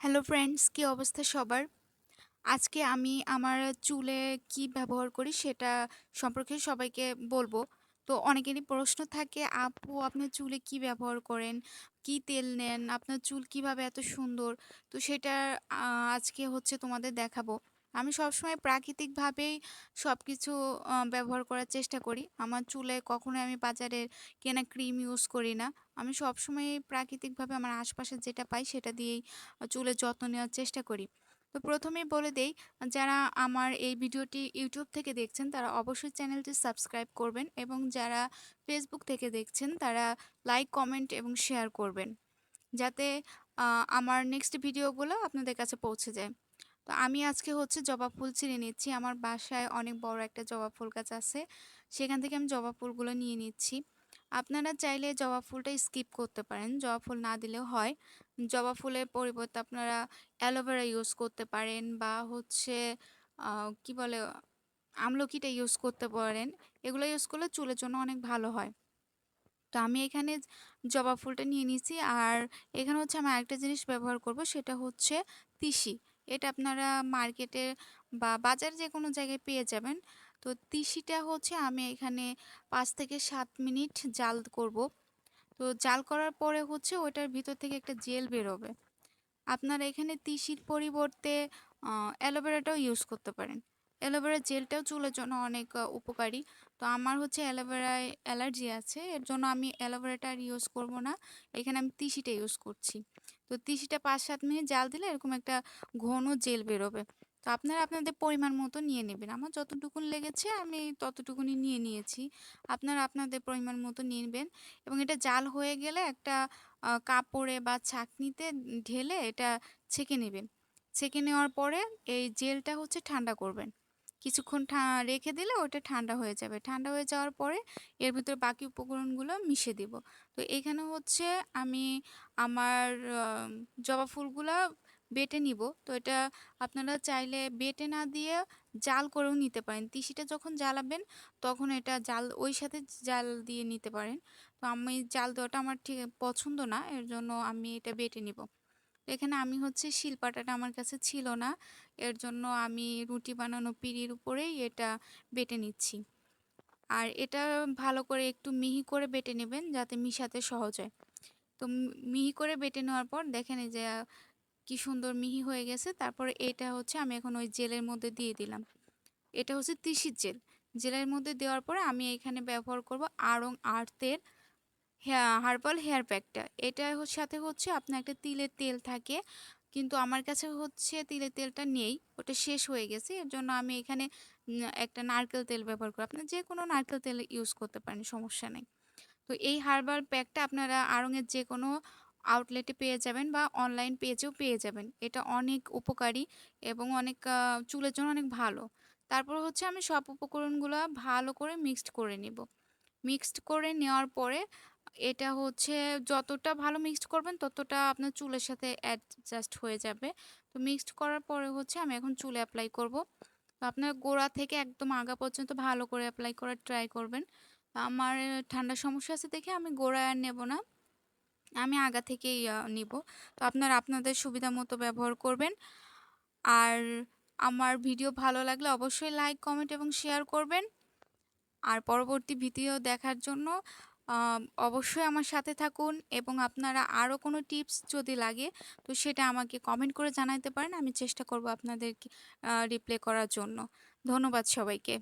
Hello friends কী অবস্থা সবার? আজকে আমি আমার চুলে কি ব্যবহার করি সেটা সম্পর্কে সবাইকে বলব। তো অনেকেরই প্রশ্ন থাকে, আপু আপনার চুলে কি ব্যবহার করেন? কি তেল নেন? আপনার চুল কীভাবে এত সুন্দর? তো সেটা আজকে হচ্ছে তোমাদের দেখাবো। আমি সবসময় প্রাকৃতিকভাবেই সব কিছু ব্যবহার করার চেষ্টা করি। আমার চুলে কখনোই আমি বাজারের কেনা ক্রিম ইউজ করি না। আমি সবসময় প্রাকৃতিকভাবে আমার আশপাশে যেটা পাই সেটা দিয়েই চুলের যত্ন নেওয়ার চেষ্টা করি। তো প্রথমেই বলে দেই, যারা আমার এই ভিডিওটি ইউটিউব থেকে দেখছেন, তারা অবশ্যই চ্যানেলটি সাবস্ক্রাইব করবেন এবং যারা ফেসবুক থেকে দেখছেন, তারা লাইক কমেন্ট এবং শেয়ার করবেন। যাতে আমার নেক্সট ভিডিওগুলো আপনাদের কাছে পৌঁছে যায়। তো আমি আজকে হচ্ছে জবা ফুল ছিঁড়ে নিচ্ছি। আমার বাসায় অনেক বড় একটা জবা ফুল গাছ আছে। সেখান থেকে আমি জবা ফুলগুলো নিয়ে নিচ্ছি। আপনারা চাইলে জবা ফুলটা স্কিপ করতে পারেন। জবা ফুল না দিলেও হয়। জবা ফুলের পরিবর্তে আপনারা অ্যালোভেরা ইউজ করতে পারেন বা হচ্ছে কি বলে, আমলকিটা ইউজ করতে পারেন। এগুলো ইউজ করলে চুলের জন্য অনেক ভালো হয়। তো আমি এখানে জবা ফুলটা নিয়ে নিয়েছি আর এখানে হচ্ছে আমি আরেকটা জিনিস ব্যবহার করব, সেটা হচ্ছে তিসি। এটা আপনারা মার্কেটে বা বাজার যে কোনো জায়গায় পেয়ে যাবেন। তো তিসিটা হচ্ছে আমি এখানে পাঁচ থেকে সাত মিনিট জাল করব। তো জাল করার পরে হচ্ছে ওটার ভিতর থেকে একটা জেল বেরোবে। আপনারা এখানে তিসির পরিবর্তে অ্যালোভেরাটাও ইউজ করতে পারেন। অ্যালোভেরা জেলটাও চুলের জন্য অনেক উপকারী। তো আমার হচ্ছে অ্যালোভেরায় অ্যালার্জি আছে, এর জন্য আমি অ্যালোভেরাটা আর ইউজ করব না। এখানে আমি তিসিটা ইউজ করছি। তো তিসিটা পাঁচ সাত মিনিট জাল দিলে এরকম একটা ঘন জেল বেরোবে। তো আপনারা আপনাদের পরিমাণ মতো নিয়ে নেবেন। আমার যতটুকুন লেগেছে আমি ততটুকুনি নিয়ে নিয়েছি। আপনারা আপনাদের পরিমাণ মতো নিয়ে নেবেন এবং এটা জাল হয়ে গেলে একটা কাপড়ে বা ছাঁকনিতে ঢেলে এটা ছেঁকে নেবেন। ছেঁকে নেওয়ার পরে এই জেলটা হচ্ছে ঠান্ডা করবেন। কিছুক্ষণ রেখে দিলে ওটা ঠান্ডা হয়ে যাবে। ঠান্ডা হয়ে যাওয়ার পরে এর ভিতরে বাকি উপকরণগুলো মিশে দিব। তো এখানে হচ্ছে আমি আমার জবা ফুলগুলা বেটে নিব। তো এটা আপনারা চাইলে বেটে না দিয়ে জাল করেও নিতে পারেন। তিসিটা যখন জ্বালাবেন তখন এটা জাল, ওই সাথে জাল দিয়ে নিতে পারেন। তো আমি জাল দেওয়াটা আমার ঠিক পছন্দ না, এর জন্য আমি এটা বেটে নিব। এখানে আমি হচ্ছে শিলপাটাটা আমার কাছে ছিল না। এর জন্য আমি রুটি বানানো পিঁড়ির উপরেই এটা বেটে নিচ্ছি। আর এটা ভালো করে একটু মিহি করে বেটে নেবেন যাতে মিশাতে সহজ হয়। তো মিহি করে বেটে নেওয়ার পর দেখেন এই যে, কি সুন্দর মিহি হয়ে গেছে। তারপরে এটা হচ্ছে আমি এখন ওই জেলের মধ্যে দিয়ে দিলাম। এটা হচ্ছে তিসির জেল। জেলের মধ্যে দেওয়ার পরে আমি এখানে ব্যবহার করব আড়ং আর্থের হার্বাল হেয়ার প্যাকটা। এটার হ- সাথে হচ্ছে আপনার একটা তিলের তেল থাকে। কিন্তু আমার কাছে হচ্ছে তিলের তেলটা নেই, ওটা শেষ হয়ে গেছে। এর জন্য আমি এখানে একটা নারকেল তেল ব্যবহার করি। আপনি যে কোনো নারকেল তেল ইউজ করতে পারেন, সমস্যা নেই। তো এই হার্বাল প্যাকটা আপনারা আড়ংয়ের যে কোনো আউটলেটে পেয়ে যাবেন বা অনলাইন পেজেও পেয়ে যাবেন। এটা অনেক উপকারী এবং অনেক চুলের জন্য অনেক ভালো। তারপর হচ্ছে আমি সব উপকরণগুলো ভালো করে মিক্সড করে নিব। মিক্সড করে নেওয়ার পরে এটা হচ্ছে যতটা ভালো মিক্সড করবেন, ততটা আপনার চুলের সাথে অ্যাডজাস্ট হয়ে যাবে। তো মিক্সড করার পরে হচ্ছে আমি এখন চুলে অ্যাপ্লাই করব। তো আপনার গোড়া থেকে একদম আগা পর্যন্ত ভালো করে অ্যাপ্লাই করার ট্রাই করবেন। আমার ঠান্ডার সমস্যা আছে দেখে আমি গোড়ায় আর নেব না। আমি আগা থেকেই নিব। তো আপনার আপনাদের সুবিধা মতো ব্যবহার করবেন। আর আমার ভিডিও ভালো লাগলে অবশ্যই লাইক কমেন্ট এবং শেয়ার করবেন। আর পরবর্তী ভিডিও দেখার জন্য অবশ্যই আমার সাথে থাকুন এবং আপনারা আরও কোনো টিপস যদি লাগে, তো সেটা আমাকে কমেন্ট করে জানাতে পারেন। আমি চেষ্টা করব আপনাদেরকে রিপ্লাই করার জন্য। ধন্যবাদ সবাইকে।